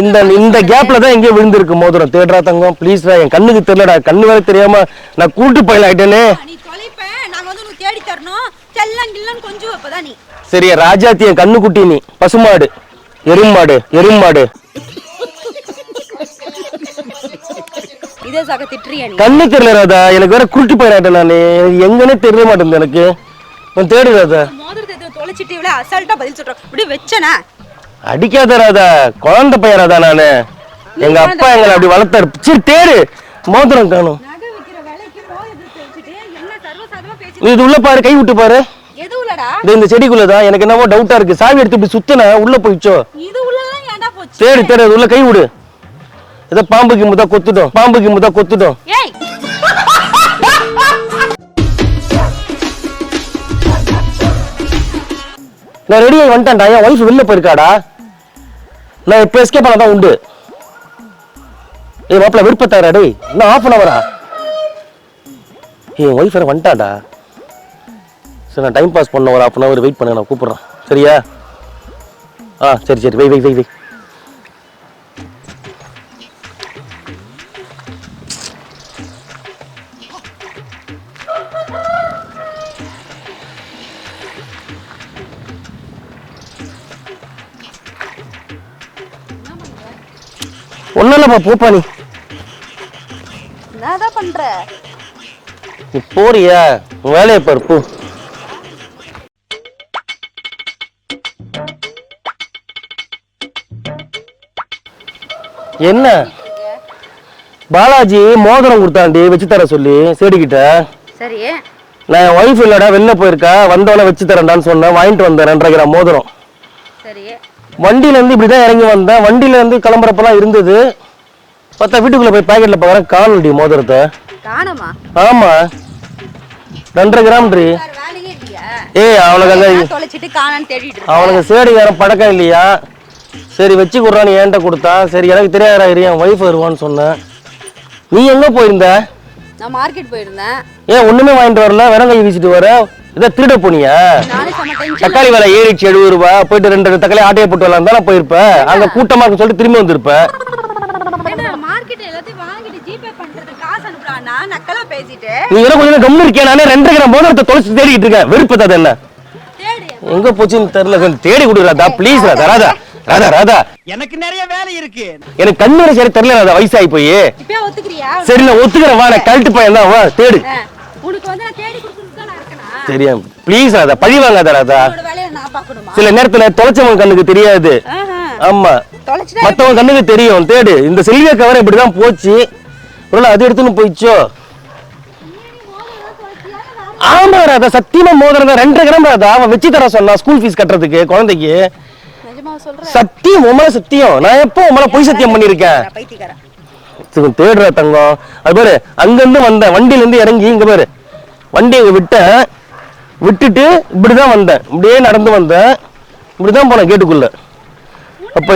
இந்த இந்த கேப்ல தான் எங்கேயோ விழுந்திருக்கு மோதிரம். தேடுறா தங்கம் ப்ளீஸ்டா என் கண்ணுக்கு தெரியலடா. கண்ணு வேற தெரியாம நான் கூட்டு போயில ஆயிட்டேனே. சரியா ராஜாத்தி என் கண்ணு குட்டி நீ. பசுமாடு எருமாடு எருமாடு கண்ணு தெரியல ராதா. எனக்கு வேற குருட்டு போயிடாட்டேன் நானு. எங்கன்னே தெரிய மாட்டேங்குது எனக்கு. நான் தேடு ராதா. மோதிரத்தை தொலைச்சிட்டு இவ்வளவு அசால்ட்டா பதில் சொல்றோம் இப்படி வச்சனா? அடிக்காத ராதா குழந்தை பையன் ராதா நானு. எங்க அப்பா எங்களை அப்படி வளர்த்தாரு. சரி தேடு. மோதிரம் காணும். இது உள்ள பாரு கை விட்டு பாரு. இந்த செடிக்குள்ளதான் எனக்கு என்னவோ டவுட்டா இருக்கு. சாவி எடுத்து இப்படி சுத்தின உள்ள போயிச்சோ தேடு தேடு உள்ள கை விடு. ஏதோ பாம்புக்கு முதா கொத்துட்டோம் பாம்புக்கு முதா கொத்துட்டோம் நான் ரெடி ஆகி வந்துட்டேன்டா. என் ஒய்ஃப் வெளில போயிருக்காடா. நான் இப்போ எஸ்கேப் பண்ண தான் உண்டு. ஏய் மாப்பிள்ள விருப்பத்தாரா டே இன்னும் ஆஃப் அன் அவரா என் ஒய்ஃப் வேறு வந்துட்டாடா சரி நான் டைம் பாஸ் பண்ண ஒரு ஆஃப் அன் அவர் வெயிட் பண்ண நான் கூப்பிட்றேன். சரியா? ஆ சரி சரி வை வை வை வை. ஒன்றும் இல்லைப்பா போப்பா நீ. என்னதான் பண்ற? நீ போறியா? உன் வேலையை பாரு போ. என்ன? பாலாஜி மோதிரம் கொடுத்தாண்டி வச்சு தர சொல்லி சேடிக்கிட்ட. சரி. நான் என் ஒய்ஃப் இல்லடா வெளில போயிருக்கா வந்தோடனே வச்சு தரேன்டான்னு சொன்னேன் வாங்கிட்டு வந்தேன் ரெண்டரை கிராம் மோதிரம். சரி. வண்டியில இருந்து இப்படிதான் இறங்கி வந்தேன். வண்டியில இருந்து கிளம்புறப்பெல்லாம் இருந்தது. பார்த்தா வீட்டுக்குள்ள போய் பாக்கெட்ல பார்க்கறேன். காணொலி மோதிரத்தை. காணமா? ஆமா. ரெண்டரை வேற வேலையே இல்லையா. ஏய் அவனுக்கு அந்த அவனுக்கு சேடிகாரன் பழக்கம் இல்லையா? சரி வச்சு கொடுறான்னு என்கிட்ட கொடுத்தா சரி எனக்கு தெரியாதா இரு என் ஒய்ஃப் வருவான்னு சொன்னேன். நீ எங்க போயிருந்த? நான் மார்க்கெட் போயிருந்தேன். ஏன் ஒண்ணுமே வாங்கிட்டு வரல. வெறும் கை வீசிட்டு வர. இதை திருட போனியா? தக்காளி விலை ஏறிடுச்சு எழுபது ரூபா போயிட்டு ரெண்டு ரெண்டு தக்காளி ஆட்டையை போட்டு வரலாம் தானே போயிருப்ப. அங்க கூட்டமா இருக்குன்னு சொல்லிட்டு திரும்பி வந்திருப்ப. மார்க்கெட் எல்லாத்தையும் வாங்கிட்டு ஜிபே பண்றது காசு அனுப்புறானா நக்கலா பேசிட்டு நீ என்ன கொஞ்சம் கம்மி இருக்கேன் நானே ரெண்டரை கிராம் மோதிரத்தை தொலைச்சு தேடிக்கிட்டு இருக்கேன். வெறுப்பது என்ன? தேடு. எங்க போச்சுன்னு தெரியல. கொஞ்சம் தேடி கொடு ராதா. ப்ளீஸ் ராதா ராதா. ராதா ராதா. எனக்கு நிறைய வேலை இருக்கு. எனக்கு கண்ணு சரி தெரியல ராதா. வயசாகி போய். சரி நான் ஒத்துக்கிறேன். வா நான் கழட்டு பையன் தான் வா தேடு. ஆ, உனக்கு வந்து நான் தேடி சரியா ப்ளீஸ் ராதா பழி வாங்காத ராதா சில நேரத்துல தொலைச்சவன் கண்ணுக்கு தெரியாது. ஆமா. மத்தவன் கண்ணுக்கு தெரியும். தேடு. இந்த செல்வியா கவர் இப்படிதான் போச்சு. ஒருவேளை அது எடுத்துன்னு போயிச்சோ. ஆமா ராதா சத்தியமா மோதிரம் ரெண்டரை கிராம் ராதா அவன் வச்சு தர சொன்னா ஸ்கூல் ஃபீஸ் கட்டுறதுக்கு குழந்தைக்கு. சத்தியம் உமல சத்தியம். நான் எப்போ உமல பொய் சத்தியம் பண்ணிருக்கேன் தேடுற தங்கம். அது பாரு அங்கிருந்து வந்தேன். வண்டியில இருந்து இறங்கி இங்க பாரு. வண்டி அங்க விட்டேன். விட்டுட்டு இப்படிதான் வந்தேன். இப்படியே நடந்து வந்தேன். இப்படிதான் போனேன் கேட்டுக்குள்ள. அப்ப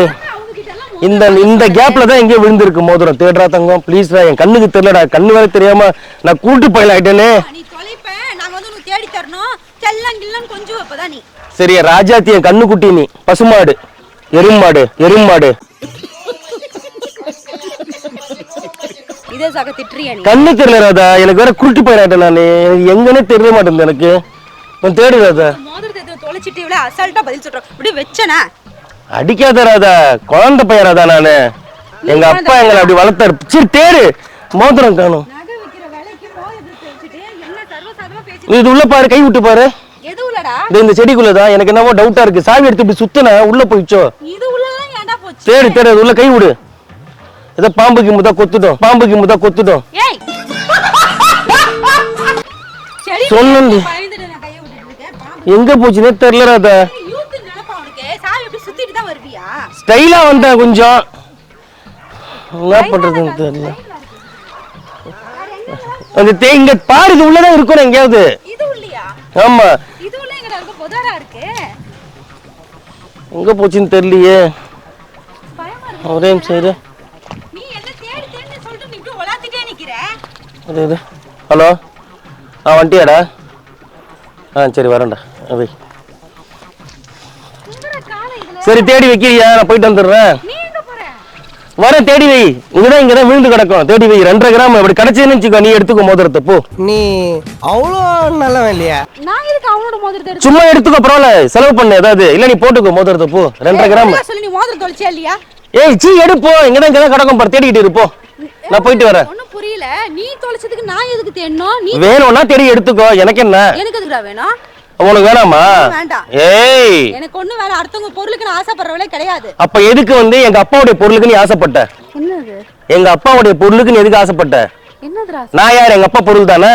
இந்த இந்த கேப்ல தான் எங்கேயோ விழுந்திருக்கு மோதிரம். தேடுறா தங்கம் ப்ளீஸ்டா என் கண்ணுக்கு தெரியலடா. கண்ணு வேற தெரியாம நான் கூட்டு போயில நீ சரியா ராஜாத்தி என் கண்ணு குட்டி நீ. பசுமாடு. எருமாடு எருமாடு கண்ணு தெரியல ராதா. எனக்கு வேற குருட்டு போயிடாட்டேன் நானு. எங்கன்னே தெரிய மாட்டேங்குது எனக்கு. நான் தேடு ராதா. தொலைச்சிட்டு அசால்ட்டா பதில் சொல்றோம் இப்படி வச்சனா? அடிக்காத ராதா. குழந்தை பையன் ராதா நானு. எங்க அப்பா எங்களை அப்படி வளர்த்தாரு. சரி தேடு. மோதிரம் காணும். இது உள்ள பாரு கை விட்டு பாரு. உள்ளடா? இந்த செடிக்குள்ளதான் எனக்கு என்னவோ டவுட்டா இருக்கு. சாவி எடுத்து இப்படி சுத்தின உள்ள போயிச்சோ இது தேடு தேடு அது உள்ள கை விடு. ஏதோ பாம்புக்கு முதா கொத்துட்டோம் பாம்புக்கு முதா கொத்துட்டோம் ஏய்! எங்க போச்சுன்னே தெரியல ராதா ஸ்டைலா வந்தேன் கொஞ்சம் என்ன பண்றதுன்னு தெரியல. அந்த தே இங்க பாரு இது உள்ளதான் இருக்கணும் எங்கேயாவது. ஆமா. இது உள்ள எங்கடா இருக்கு? புதாரா இருக்கு. எங்க போச்சுன்னு தெரியலையே. ஒரே இரு, இரு ஹலோ? ஆ வந்துட்டியாடா ஆ சரி வரேன்டா. சரி தேடி வைக்கிறியா நான் போயிட்டு வந்துடுறேன். நீ எங்க போற? வர தேடி வை. இங்கதான் இங்கதான் விழுந்து கிடக்கும். தேடி வை ரெண்டரை கிராம் அப்படி கிடைச்சதுன்னு வச்சுக்கோ நீ எடுத்துக்கோ மோதிரத்தை போ. நீ அவ்வளோ நல்லவன் இல்லையா? நான் எதுக்கு அவனோட மோதிரத்தை எடுத்து சும்மா எடுத்துக்கோ பரவாயில்ல. செலவு பண்ணு ஏதாவது. இல்ல நீ போட்டுக்கோ மோதிரத்தை போ. ரெண்டரை கிராம். ஏய், சொல்லி நீ மோதிரம் தொலைச்சியா இல்லையா? ஏய் சீ எடுப்போ இங்கதான் இங்கதான் கிடக்கும் பாரு. தேடிக்கிட்டு இருப்போ நான் போயிட்டு வரேன். ஒண்ணும் புரியல. நீ தொலைச்சதுக்கு நான் எதுக்கு தேடணும்? நீ வேணும்னா தேடி எடுத்துக்கோ. எனக்கு என்ன? எனக்கு எதுக்குடா வேணும்? உனக்கு வேணாமா. ஏய். எனக்கு ஒண்ணு வேற அடுத்தவங்க பொருளுக்கு நான் ஆசைப்படுறவளே கிடையாது. அப்ப எதுக்கு வந்து எங்க அப்பாவுடைய பொருளுக்கு நீ ஆசைப்பட்ட? என்னது? எங்க அப்பாவுடைய பொருளுக்கு நீ எதுக்கு ஆசைப்பட்ட? நான் யார்? எங்க அப்பா பொருள் தானே?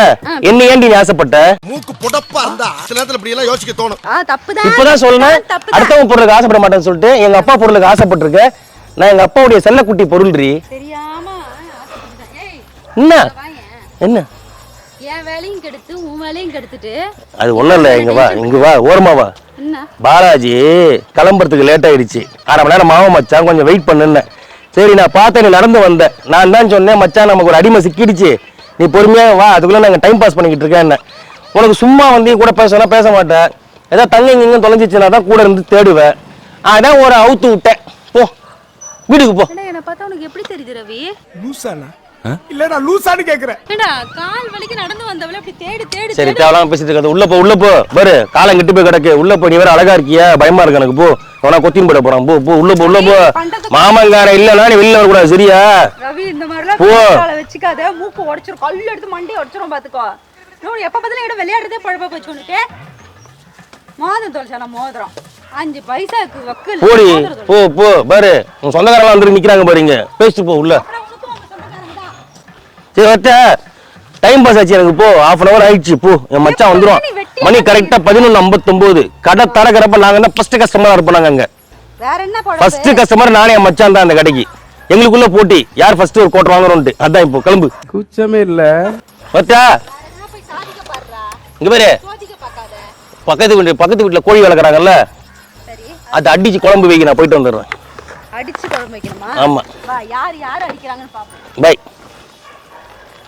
என்ன ஏன்டி நீ ஆசைப்பட்ட? மூக்கு புடப்பா இருந்தா சில நேரத்துல இப்படி எல்லாம் யோசிக்க தோணும். தப்புதான். இப்பதான் தப்புதான். அடுத்தவங்க பொருளுக்கு ஆசைப்பட மாட்டேன்னு சொல்லிட்டு எங்க அப்பா பொருளுக்கு ஆசைப்பட்டிருக்க. நான் எங்க அப்பாவுடைய செல்லக்குட்டி பொருள்ரி தெரியாம என்ன. என்ன? என் வேலையும் கெடுத்து உன் வேலையும் கெடுத்துட்டு அது ஒண்ணும் இல்ல இங்க வா இங்க வா ஓரமா வா. என்ன? பாலாஜி கிளம்புறதுக்கு லேட் ஆயிடுச்சு. அரை மணி நேரம் மாவன் மச்சான் கொஞ்சம் வெயிட் பண்ணுன்னேன் சரி நான் பார்த்தேன் நீ நடந்து வந்தேன். நான் தான் சொன்னேன் மச்சான் நமக்கு ஒரு அடிமை சிக்கிடுச்சு. நீ பொறுமையா வா அதுக்குள்ள நாங்கள் டைம் பாஸ் பண்ணிக்கிட்டு இருக்கேன் என்ன. உனக்கு சும்மா வந்து கூட பேசினா பேச மாட்டேன். ஏதாவது தங்க இங்க தொலைஞ்சிச்சுனா தான் கூட இருந்து தேடுவேன். அதான் ஒரு அவுத்து விட்டேன். போ. வீட்டுக்கு போ. என்ன பார்த்தா உனக்கு எப்படி தெரியுது ரவி? லூசானா? இல்ல நான் லூசான்னு கேக்குறேன். ஏண்டா கால் வலிக்கு நடந்து வந்தவள அப்படி தேடு தேடு சரி தேவலாம் பேசிட்டு இருக்காது. உள்ள போ உள்ள போ. பாரு காலம் கெட்டு போய் கிடக்கு. உள்ள போ நீ வேற அழகா இருக்கியா? பயமா இருக்கு எனக்கு. போ. அவனா கொத்தின் போட போறான். போ போ உள்ள போ உள்ள போ. மாமங்கார இல்லனா நீ வெளில வரக்கூடாது. சரியா? ரவி இந்த மாதிரிலாம் போ. காலை வச்சுக்காத. மூக்கு உடைச்சிரும். கல் எடுத்து மண்டையை உடைச்சிரும் பாத்துக்கோ. இன்னொரு எப்ப பார்த்தாலும் இடம் விளையாடுறதே பழப்பா போச்சு உனக்கு மோதிரம் தொலைச்சானா மோதிரம்? அஞ்சு பைசாக்கு வக்கு இல்ல, போடி. போ போ. பாரு உன் சொந்தக்காரங்க வந்து நிக்கிறாங்க பாருங்க பேசிட்டு போ உள்ள அப்புறம் சுத்துவாங்க சொந்தக்காரங்க தான். சரி வச்ச டைம் பாஸ் ஆச்சு எனக்கு போ ஹாஃப் அன் அவர் ஆயிடுச்சு போ. என் மச்சான் வெட்டியா மணி கரெக்டா பதினொன்று ஐம்பத்தொம்போது. கடை திறக்கிறப்ப நாங்க தான் ஃபர்ஸ்ட் கஸ்டமரா இருப்போம் நாங்க அங்க. வேற என்ன ஃபர்ஸ்ட் கஸ்டமர் நானே என் மச்சான் தான் அந்த கடைக்கு. எங்களுக்குள்ள போட்டி. யார் ஃபர்ஸ்ட் ஒரு கோட்டை வாங்குறோம்ட்டு அதான் இப்போ கிளம்பு. குச்சமே இல்ல. பாடுறா? இங்க பாரு. பக்கத்து வீட்டு பக்கத்து வீட்டுல கோழி வளர்க்குறாங்கல்ல. சரி. அது அடிச்சு குழம்பு வைக்க நான் போயிட்டு வந்துடுறேன். அடிச்சு குழம்பு வைக்கணுமா? ஆமா. வா யார் யார் அடிக்கிறாங்கன்னு பாப்போம். பை